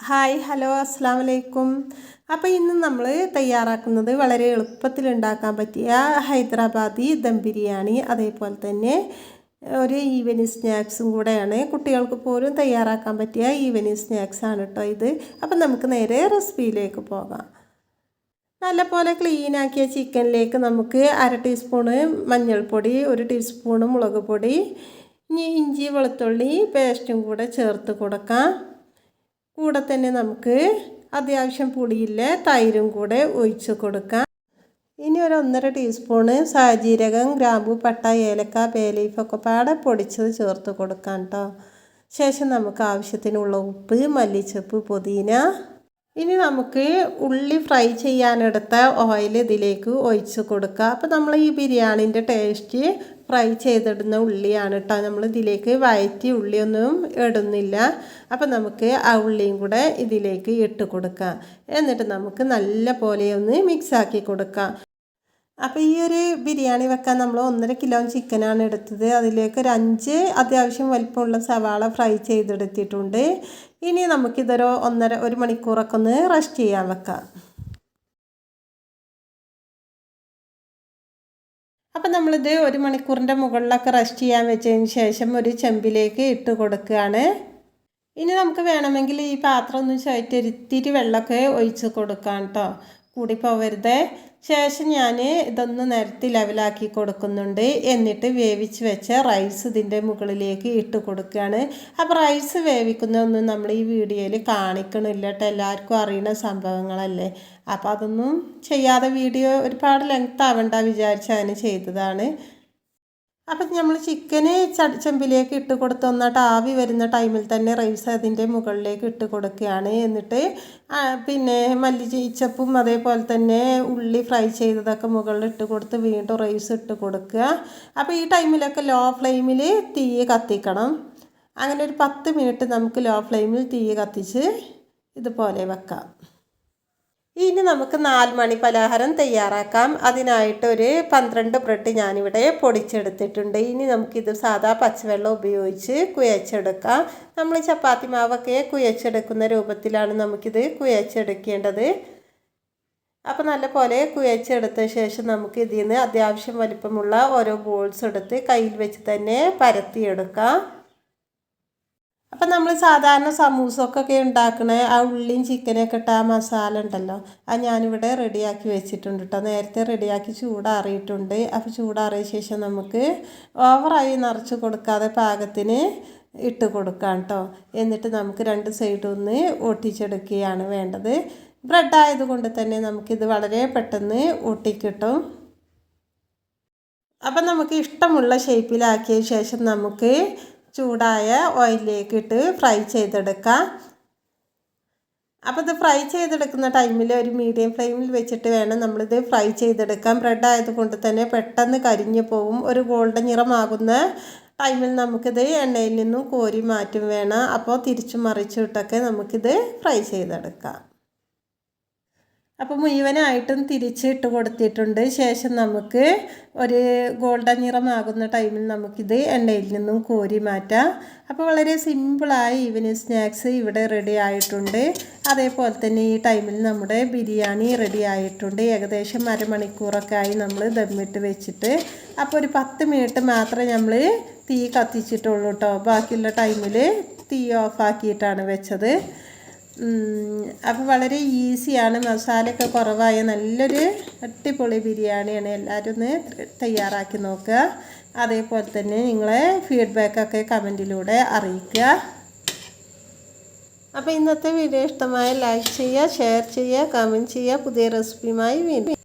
Hi hello അസ്സാം വലൈക്കും അപ്പോൾ ഇന്ന് നമ്മൾ തയ്യാറാക്കുന്നത് വളരെ എളുപ്പത്തിൽ ഉണ്ടാക്കാൻ പറ്റിയ ഹൈദരാബാദി ദം ബിരിയാണി അതേപോലെ തന്നെ ഒരു ഈവനിങ് സ്നാക്സും കൂടെയാണ്. കുട്ടികൾക്ക് പോലും തയ്യാറാക്കാൻ പറ്റിയ ഈവനിങ് സ്നാക്സ് ആണ് കേട്ടോ ഇത്. അപ്പം നമുക്ക് നേരെ റെസിപ്പിയിലേക്ക് പോകാം. നല്ലപോലെ ക്ലീനാക്കിയ ചിക്കനിലേക്ക് നമുക്ക് അര ടീസ്പൂണ് മഞ്ഞൾപ്പൊടി ഒരു ടീസ്പൂണ് മുളക് പൊടി ഇനി ഇഞ്ചി വെളുത്തുള്ളി പേസ്റ്റും കൂടെ ചേർത്ത് കൊടുക്കാം. കൂടെ തന്നെ നമുക്ക് അത്യാവശ്യം പൊടിയില്ല തൈരും കൂടെ ഒഴിച്ച് കൊടുക്കാം. ഇനി ഒരു ഒന്നര ടീസ്പൂണ് സാജീരകം ഗ്രാമ്പു പട്ട ഏലക്ക പേലീഫൊക്കെ പാടെ പൊടിച്ചത് ചേർത്ത് കൊടുക്കാം കേട്ടോ ശേഷം നമുക്ക് ആവശ്യത്തിനുള്ള ഉപ്പ് മല്ലിച്ചപ്പ് പുതിന ഇനി നമുക്ക് ഉള്ളി ഫ്രൈ ചെയ്യാനെടുത്ത ഓയിൽ ഇതിലേക്ക് ഒഴിച്ച് കൊടുക്കുക അപ്പോൾ നമ്മൾ ഈ ബിരിയാണിന്റെ ടേസ്റ്റ് ഫ്രൈ ചെയ്തിടുന്ന ഉള്ളിയാണ് കേട്ടോ നമ്മൾ ഇതിലേക്ക് വയറ്റി ഉള്ളിയൊന്നും ഇടുന്നില്ല. അപ്പോൾ നമുക്ക് ആ ഉള്ളിയും കൂടെ ഇതിലേക്ക് ഇട്ട് കൊടുക്കാം. എന്നിട്ട് നമുക്ക് നല്ല പോലെ ഒന്ന് മിക്സാക്കി കൊടുക്കാം. അപ്പോൾ ഈ ഒരു ബിരിയാണി വെക്കാൻ നമ്മൾ ഒന്നര കിലോ ചിക്കനാണ് എടുത്തത്. അതിലേക്ക് ഒരു അഞ്ച് അത്യാവശ്യം വലിപ്പമുള്ള സവാള ഫ്രൈ ചെയ്തെടുത്തിട്ടുണ്ട്. ഇനി നമുക്കിതൊരു ഒന്നര ഒരു മണിക്കൂറൊക്കെ ഒന്ന് റെസ്റ്റ് ചെയ്യാൻ വെക്കാം. അപ്പം നമ്മളിത് ഒരു മണിക്കൂറിന്റെ മുകളിലൊക്കെ റെസ്റ്റ് ചെയ്യാൻ വെച്ചതിന് ശേഷം ഒരു ചെമ്പിലേക്ക് ഇട്ട് കൊടുക്കുകയാണ്. ഇനി നമുക്ക് വേണമെങ്കിൽ ഈ പാത്രം ഒന്ന് ചുവറ്റൊരുത്തിരി വെള്ളമൊക്കെ ഒഴിച്ച് കൊടുക്കാം കേട്ടോ. കൂടി പോവരുത് ശേഷം ഞാൻ ഇതൊന്ന് നിരത്തി ലെവലാക്കി കൊടുക്കുന്നുണ്ട്. എന്നിട്ട് വേവിച്ച് വെച്ച റൈസ് ഇതിന്റെ മുകളിലേക്ക് ഇട്ട് കൊടുക്കുകയാണ്. അപ്പോൾ റൈസ് വേവിക്കുന്നതൊന്നും നമ്മൾ ഈ വീഡിയോയിൽ കാണിക്കണില്ല കേട്ടോ എല്ലാവർക്കും അറിയുന്ന സംഭവങ്ങളല്ലേ. അപ്പോൾ അതൊന്നും ചെയ്യാതെ വീഡിയോ ഒരുപാട് ലെങ്ത് ആവണ്ട ചെയ്തതാണ്. അപ്പം നമ്മൾ ചിക്കന് ചെമ്പിലേക്ക് ഇട്ട് കൊടുത്ത് ഒന്നായിട്ട് ആവി വരുന്ന ടൈമിൽ തന്നെ റൈസ് അതിന്റെ മുകളിലേക്ക് ഇട്ട് കൊടുക്കുകയാണ്. എന്നിട്ട് പിന്നെ മല്ലി ചീച്ചപ്പും അതേപോലെ തന്നെ ഉള്ളി ഫ്രൈ ചെയ്തതൊക്കെ മുകളിൽ ഇട്ട് കൊടുത്ത് വീണ്ടും റൈസ് ഇട്ട് കൊടുക്കുക. അപ്പോൾ ഈ ടൈമിലൊക്കെ ലോ ഫ്ലെയിമിൽ തീ കത്തിക്കണം. അങ്ങനെ ഒരു പത്ത് മിനിറ്റ് നമുക്ക് ലോ ഫ്ലെയിമിൽ തീ കത്തിച്ച് ഇതുപോലെ വെക്കാം. നമുക്ക് നാല് മണി പലഹാരം തയ്യാറാക്കാം. അതിനായിട്ട് ഒരു പന്ത്രണ്ട് ബ്രെഡ് ഞാനിവിടെ പൊടിച്ചെടുത്തിട്ടുണ്ട്. ഇനി നമുക്കിത് സാധാ പച്ചവെള്ളം ഉപയോഗിച്ച് കുഴച്ചെടുക്കാം. നമ്മൾ ചപ്പാത്തി മാവൊക്കെ കുഴച്ചെടുക്കുന്ന രൂപത്തിലാണ് നമുക്കിത് കുഴച്ചെടുക്കേണ്ടത്. അപ്പോൾ നല്ല പോലെ കുഴച്ചെടുത്ത ശേഷം നമുക്ക് ഇതിൽ നിന്ന് അത്യാവശ്യം വലിപ്പമുള്ള ഓരോ ബോൾസ് എടുത്ത് കയ്യിൽ വെച്ച് തന്നെ പരത്തിയെടുക്കാം. നമ്മൾ സാധാരണ സമൂസൊക്കെ ഉണ്ടാക്കണ ആ ഉള്ളിയും ചിക്കനൊക്കെ ഇട്ട ആ മസാല ഉണ്ടല്ലോ അത് ഞാനിവിടെ റെഡിയാക്കി വെച്ചിട്ടുണ്ട് കേട്ടോ നേരത്തെ റെഡിയാക്കി ചൂടാറിയിട്ടുണ്ട്. അപ്പോൾ ചൂടാറിയ ശേഷം നമുക്ക് ഓവറായി നിറച്ച് കൊടുക്കാതെ പാകത്തിന് ഇട്ട് കൊടുക്കാം കേട്ടോ എന്നിട്ട് നമുക്ക് രണ്ട് സൈഡും ഒന്ന് ഒട്ടിച്ചെടുക്കുകയാണ് വേണ്ടത്. ബ്രെഡ് ആയതുകൊണ്ട് തന്നെ നമുക്കിത് വളരെ പെട്ടെന്ന് ഒട്ടിക്കിട്ടും അപ്പം നമുക്ക് ഇഷ്ടമുള്ള ഷേപ്പിലാക്കിയ ശേഷം നമുക്ക് ചൂടായ ഓയിലിലേക്ക് ഇട്ട് ഫ്രൈ ചെയ്തെടുക്കാം. അപ്പോൾ ഇത് ഫ്രൈ ചെയ്തെടുക്കുന്ന ടൈമിൽ ഒരു മീഡിയം ഫ്ലെയിമിൽ വെച്ചിട്ട് വേണം നമ്മളിത് ഫ്രൈ ചെയ്തെടുക്കാൻ. ബ്രെഡ് ആയതുകൊണ്ട് തന്നെ പെട്ടെന്ന് കരിഞ്ഞു പോവും. ഒരു ഗോൾഡൻ നിറമാകുന്ന ടൈമിൽ നമുക്കിത് എണ്ണയിൽ നിന്നും കോരി മാറ്റും വേണം. അപ്പോൾ തിരിച്ചു മറിച്ചിട്ടൊക്കെ നമുക്കിത് ഫ്രൈ ചെയ്തെടുക്കാം. അപ്പോൾ മുഴുവനായിട്ടും തിരിച്ചിട്ട് കൊടുത്തിട്ടുണ്ട്. ശേഷം നമുക്ക് ഒരു ഗോൾഡൻ നിറമാകുന്ന ടൈമിൽ നമുക്കിത് എണ്ണയിൽ നിന്നും കോരി മാറ്റാം. അപ്പോൾ വളരെ സിമ്പിളായി ഈവനിങ് സ്നാക്സ് ഇവിടെ റെഡി ആയിട്ടുണ്ട്. അതേപോലെ തന്നെ ഈ ടൈമിൽ നമ്മുടെ ബിരിയാണി റെഡി ആയിട്ടുണ്ട്. ഏകദേശം അരമണിക്കൂറൊക്കെ ആയി നമ്മൾ ദമ്മിട്ട് വെച്ചിട്ട്. അപ്പോൾ ഒരു പത്ത് മിനിറ്റ് മാത്രമേ നമ്മൾ തീ കത്തിച്ചിട്ടുള്ളൂ കേട്ടോ ബാക്കിയുള്ള ടൈമിൽ തീ ഓഫാക്കിയിട്ടാണ് വെച്ചത്. അപ്പോൾ വളരെ ഈസിയാണ്. മസാലയൊക്കെ കുറവായ നല്ലൊരു അടിപൊളി ബിരിയാണിയാണ്. എല്ലാവരും ഒന്ന് തയ്യാറാക്കി നോക്കുക. അതേപോലെ തന്നെ നിങ്ങളെ ഫീഡ്ബാക്കൊക്കെ കമന്റിലൂടെ അറിയിക്കുക. അപ്പോൾ ഇന്നത്തെ വീഡിയോ ഇഷ്ടമായ ലൈക്ക് ചെയ്യുക ഷെയർ ചെയ്യുക കമന്റ് ചെയ്യുക. പുതിയ റെസിപ്പിയുമായി വീണ്ടും